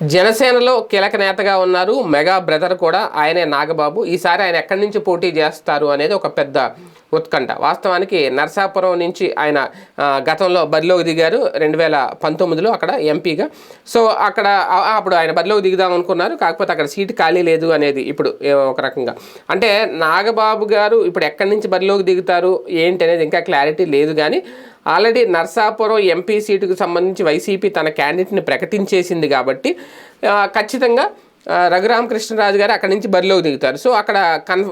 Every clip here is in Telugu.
జనసేనలో కీలక నేతగా ఉన్నారు మెగా బ్రదర్ కూడా ఆయనే నాగబాబు. ఈసారి ఆయన ఎక్కడి నుంచి పోటీ చేస్తారు అనేది ఒక పెద్ద ఉత్కంఠ. వాస్తవానికి నర్సాపురం నుంచి ఆయన గతంలో బరిలోకి దిగారు రెండు వేల పంతొమ్మిదిలో అక్కడ ఎంపీగా. సో అక్కడ అప్పుడు ఆయన బరిలోకి దిగుదాం అనుకున్నారు. కాకపోతే అక్కడ సీటు ఖాళీ లేదు అనేది ఇప్పుడు ఒక రకంగా. అంటే నాగబాబు గారు ఇప్పుడు ఎక్కడి నుంచి బరిలోకి దిగుతారు ఏంటి అనేది ఇంకా క్లారిటీ లేదు. కానీ ఆల్రెడీ నర్సాపురం ఎంపీ సీటుకు సంబంధించి వైసీపీ తన క్యాండిడేట్ని ప్రకటించేసింది కాబట్టి ఖచ్చితంగా రఘురామకృష్ణరాజు గారు అక్కడి నుంచి బరిలోకి దిగుతారు. సో అక్కడ కన్ఫ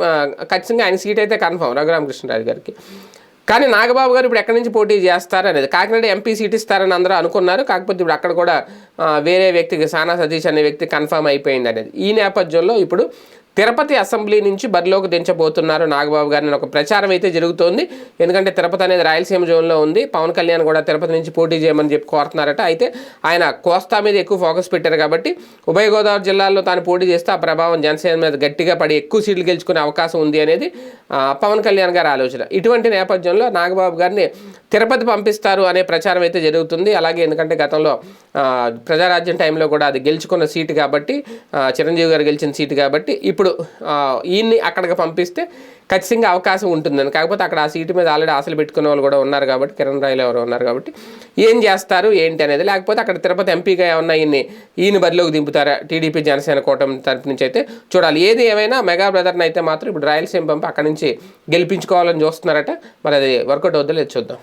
ఖచ్చితంగా ఆయన సీట్ అయితే కన్ఫర్మ్ రఘురామకృష్ణరాజు గారికి. కానీ నాగబాబు గారు ఇప్పుడు ఎక్కడి నుంచి పోటీ చేస్తారు అనేది కాకినాడ ఎంపీ సీట్ ఇస్తారని అందరూ అనుకున్నారు. కాకపోతే ఇప్పుడు అక్కడ కూడా వేరే వ్యక్తికి సానా సతీష్ అనే వ్యక్తి కన్ఫర్మ్ అయిపోయింది అనేది. ఈ నేపథ్యంలో ఇప్పుడు తిరుపతి అసెంబ్లీ నుంచి బరిలోకి దించబోతున్నారు నాగబాబు గారిని ఒక ప్రచారం అయితే జరుగుతోంది. ఎందుకంటే తిరుపతి అనేది రాయలసీమ జోన్లో ఉంది. పవన్ కళ్యాణ్ కూడా తిరుపతి నుంచి పోటీ చేయమని చెప్పి కోరుతున్నారట. అయితే ఆయన కోస్తా మీద ఎక్కువ ఫోకస్ పెట్టారు కాబట్టి ఉభయ గోదావరి జిల్లాల్లో తాను పోటీ చేస్తే ఆ ప్రభావం జనసేన మీద గట్టిగా పడి ఎక్కువ సీట్లు గెలుచుకునే అవకాశం ఉంది అనేది పవన్ కళ్యాణ్ గారి ఆలోచన. ఇటువంటి నేపథ్యంలో నాగబాబు గారిని తిరుపతి పంపిస్తారు అనే ప్రచారం అయితే జరుగుతుంది. అలాగే ఎందుకంటే గతంలో ప్రజారాజ్యం టైంలో కూడా అది గెలుచుకున్న సీటు కాబట్టి చిరంజీవి గారు గెలిచిన సీటు కాబట్టి ఇప్పుడు ఇప్పుడు ఈయన్ని అక్కడికి పంపిస్తే ఖచ్చితంగా అవకాశం ఉంటుందని కాకపోతే అక్కడ ఆ సీటు మీద ఆల్రెడీ ఆశలు పెట్టుకునే వాళ్ళు కూడా ఉన్నారు కాబట్టి కిరణ్ రాయలు ఎవరు ఉన్నారు కాబట్టి ఏం చేస్తారు ఏంటి అనేది. లేకపోతే అక్కడ తిరుపతి ఎంపీగా ఏమన్నా ఈయన్ని ఈయన బరిలోకి దింపుతారా? టీడీపీ జనసేన కూటమి తరపు నుంచి అయితే చూడాలి. ఏది ఏమైనా మెగా బ్రదర్ని అయితే మాత్రం ఇప్పుడు రాయలసీమ పంపి అక్కడి నుంచి గెలిపించుకోవాలని చూస్తున్నారట. మరి అది వర్కౌట్ అవుతుందో లేదు చూద్దాం.